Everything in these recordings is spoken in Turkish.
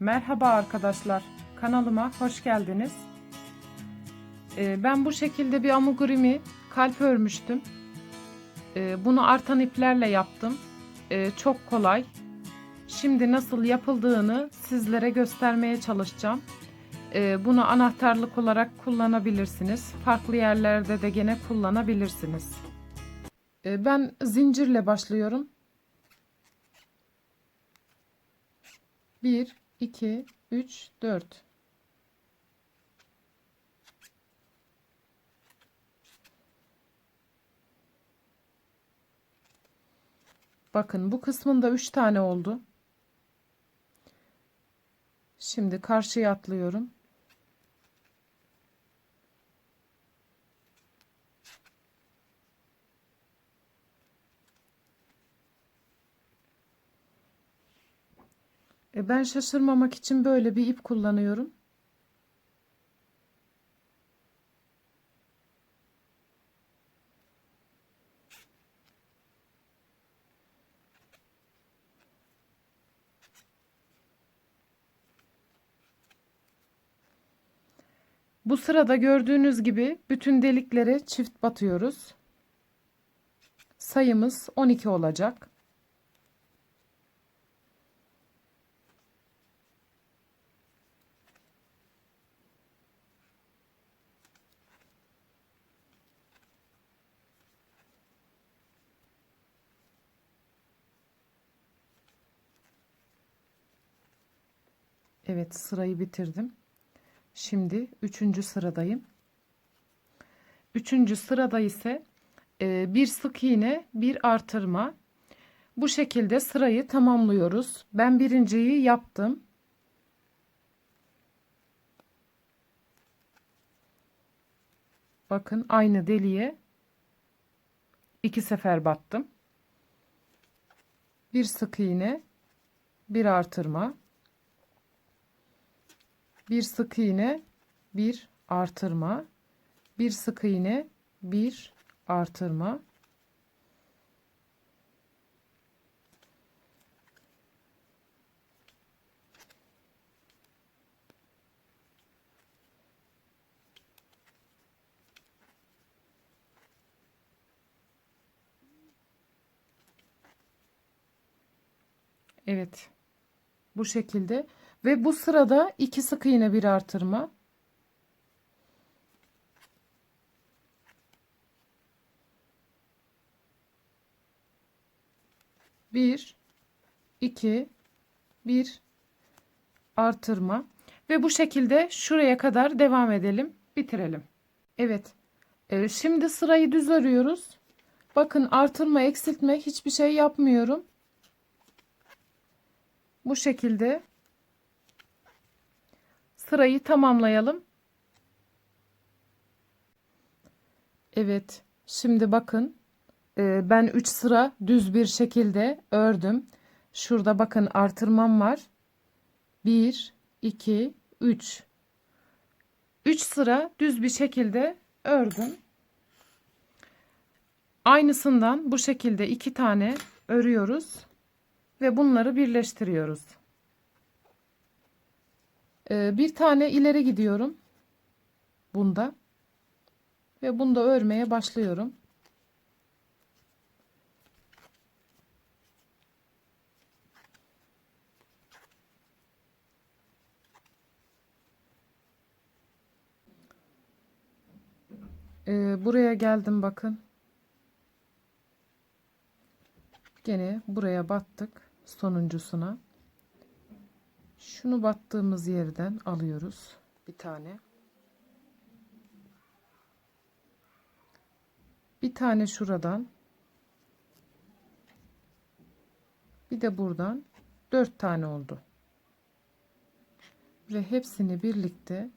Merhaba arkadaşlar, kanalıma hoş geldiniz. Ee, ben bu şekilde bir amigurumi kalp örmüştüm. Ee, bunu artan iplerle yaptım. Ee, çok kolay. Şimdi nasıl yapıldığını sizlere göstermeye çalışacağım. Ee, bunu anahtarlık olarak kullanabilirsiniz. Farklı yerlerde de gene kullanabilirsiniz. Ee, ben zincirle başlıyorum. 1 2 3 4 Bakın bu kısmında 3 tane oldu. Şimdi karşıya atlıyorum. E ben şaşırmamak için böyle bir ip kullanıyorum. Bu sırada gördüğünüz gibi bütün deliklere çift batıyoruz. Sayımız 12 olacak. Evet sırayı bitirdim. Şimdi üçüncü sıradayım. Üçüncü sırada ise e, bir sık iğne bir artırma. Bu şekilde sırayı tamamlıyoruz. Ben birinciyi yaptım. Bakın aynı deliğe iki sefer battım. Bir sık iğne, bir artırma bir sık iğne bir artırma bir sık iğne bir artırma Evet. Bu şekilde ve bu sırada iki sık iğne bir artırma. Bir, iki, bir artırma ve bu şekilde şuraya kadar devam edelim, bitirelim. Evet. Ee, şimdi sırayı düz örüyoruz. Bakın artırma, eksiltme hiçbir şey yapmıyorum. Bu şekilde sırayı tamamlayalım. Evet. Şimdi bakın e, ben 3 sıra düz bir şekilde ördüm. Şurada bakın artırmam var. 1 2 3 3 sıra düz bir şekilde ördüm. Aynısından bu şekilde iki tane örüyoruz ve bunları birleştiriyoruz. Ee, bir tane ileri gidiyorum. Bunda. Ve bunda örmeye başlıyorum. Ee, buraya geldim bakın. Gene buraya battık sonuncusuna. Şunu battığımız yerden alıyoruz bir tane. Bir tane şuradan. Bir de buradan dört tane oldu. Ve hepsini birlikte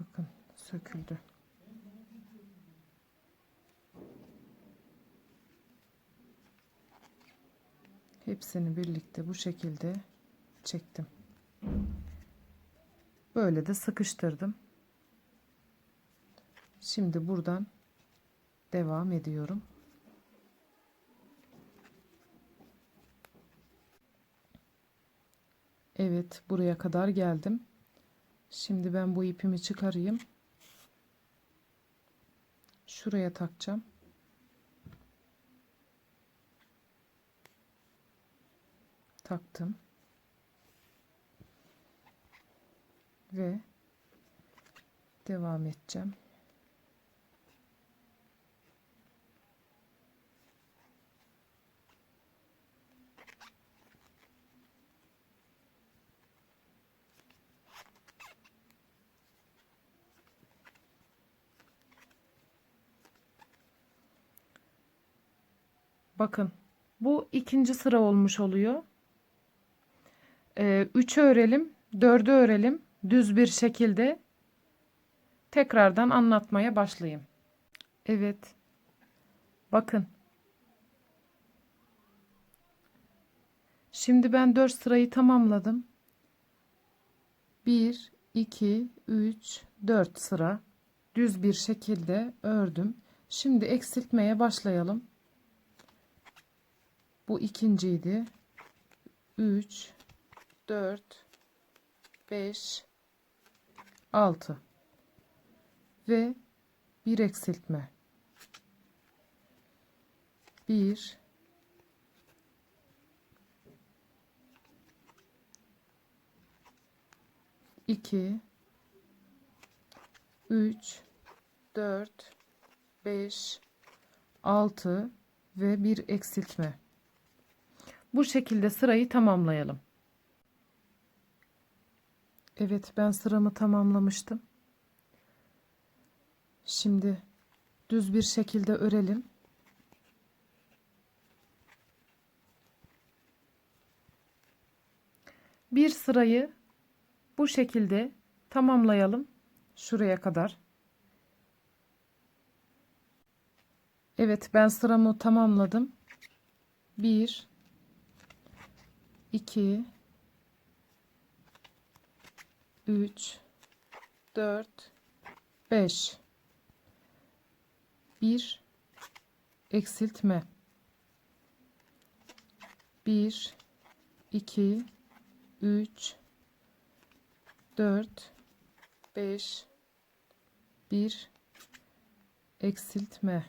bakın söküldü. Hepsini birlikte bu şekilde çektim. Böyle de sıkıştırdım. Şimdi buradan devam ediyorum. Evet, buraya kadar geldim. Şimdi ben bu ipimi çıkarayım. Şuraya takacağım. Taktım. Ve devam edeceğim. Bakın bu ikinci sıra olmuş oluyor. Ee, üçü örelim, dördü örelim düz bir şekilde tekrardan anlatmaya başlayayım. Evet. Bakın. Şimdi ben 4 sırayı tamamladım. 1 2 3 4 sıra düz bir şekilde ördüm. Şimdi eksiltmeye başlayalım. Bu ikinciydi. 3 4 5 6 ve bir eksiltme. 1 2 3 4 5 6 ve bir eksiltme. Bu şekilde sırayı tamamlayalım. Evet ben sıramı tamamlamıştım. Şimdi düz bir şekilde örelim. Bir sırayı bu şekilde tamamlayalım. Şuraya kadar. Evet ben sıramı tamamladım. 1 2 3 4 5 1 eksiltme. 1 2 3 4 5 1 eksiltme.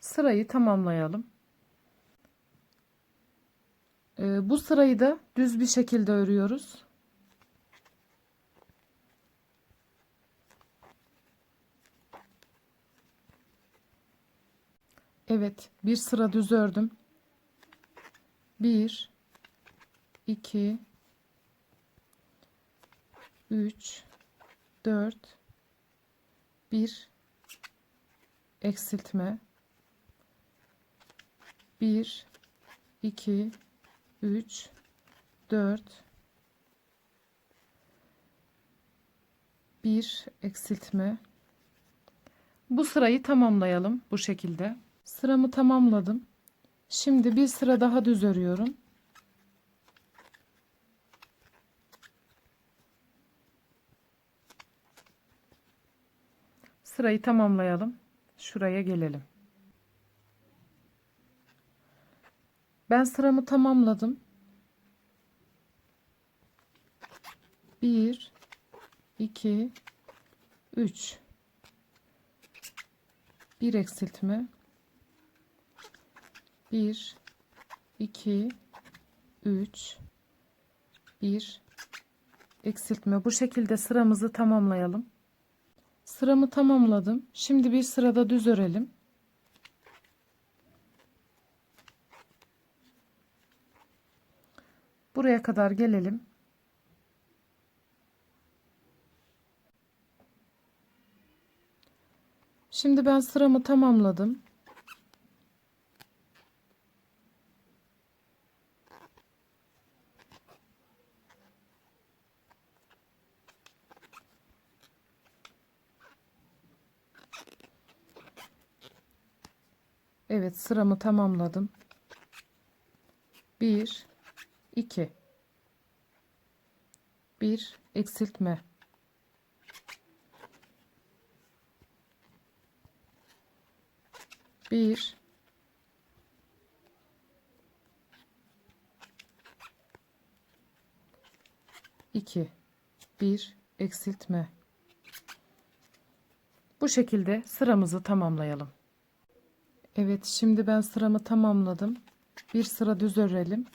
Sırayı tamamlayalım. Ee, bu sırayı da düz bir şekilde örüyoruz. Evet, bir sıra düz ördüm. 1 2 3 4 1 eksiltme 1 2 3 4 1 eksiltme. Bu sırayı tamamlayalım bu şekilde. Sıramı tamamladım. Şimdi bir sıra daha düz örüyorum. Sırayı tamamlayalım. Şuraya gelelim Ben sıramı tamamladım. 1 2 3 bir eksiltme. 1 2 3 1 eksiltme. Bu şekilde sıramızı tamamlayalım. Sıramı tamamladım. Şimdi bir sırada düz örelim Buraya kadar gelelim. Şimdi ben sıramı tamamladım. Evet sıramı tamamladım. 1 2 1 eksiltme. Bir. İki. Bir eksiltme. Bu şekilde sıramızı tamamlayalım. Evet şimdi ben sıramı tamamladım. Bir sıra düz örelim.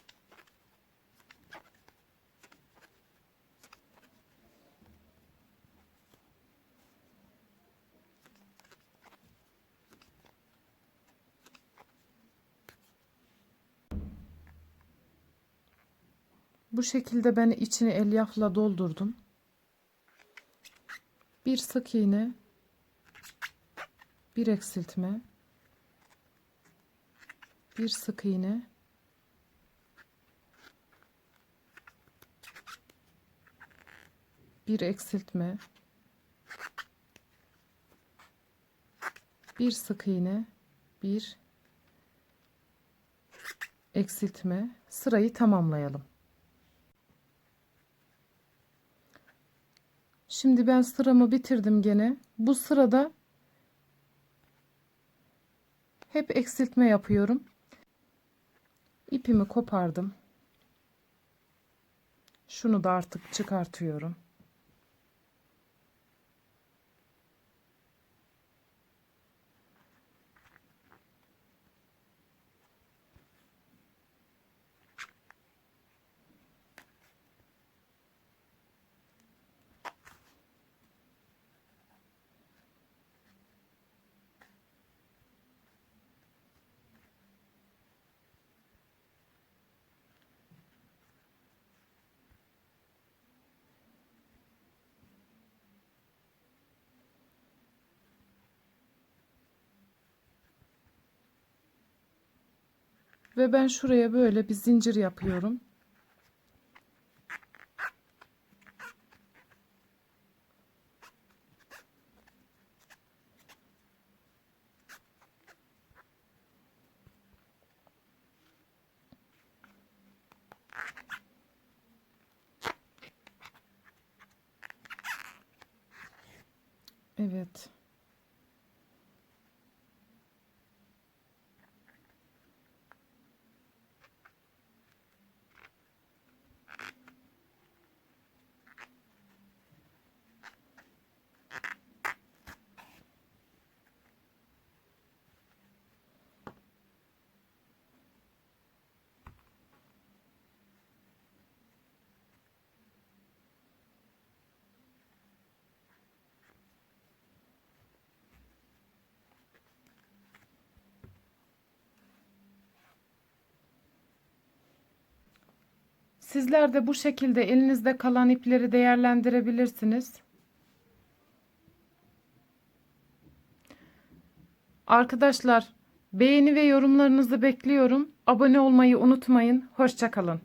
Bu şekilde ben içini elyafla doldurdum. Bir sık iğne, bir eksiltme, bir sık iğne, bir eksiltme, bir sık iğne, bir eksiltme. Sırayı tamamlayalım. Şimdi ben sıramı bitirdim gene. Bu sırada hep eksiltme yapıyorum. İpimi kopardım. Şunu da artık çıkartıyorum. Ve ben şuraya böyle bir zincir yapıyorum. Evet. Sizler de bu şekilde elinizde kalan ipleri değerlendirebilirsiniz. Arkadaşlar beğeni ve yorumlarınızı bekliyorum. Abone olmayı unutmayın. Hoşçakalın.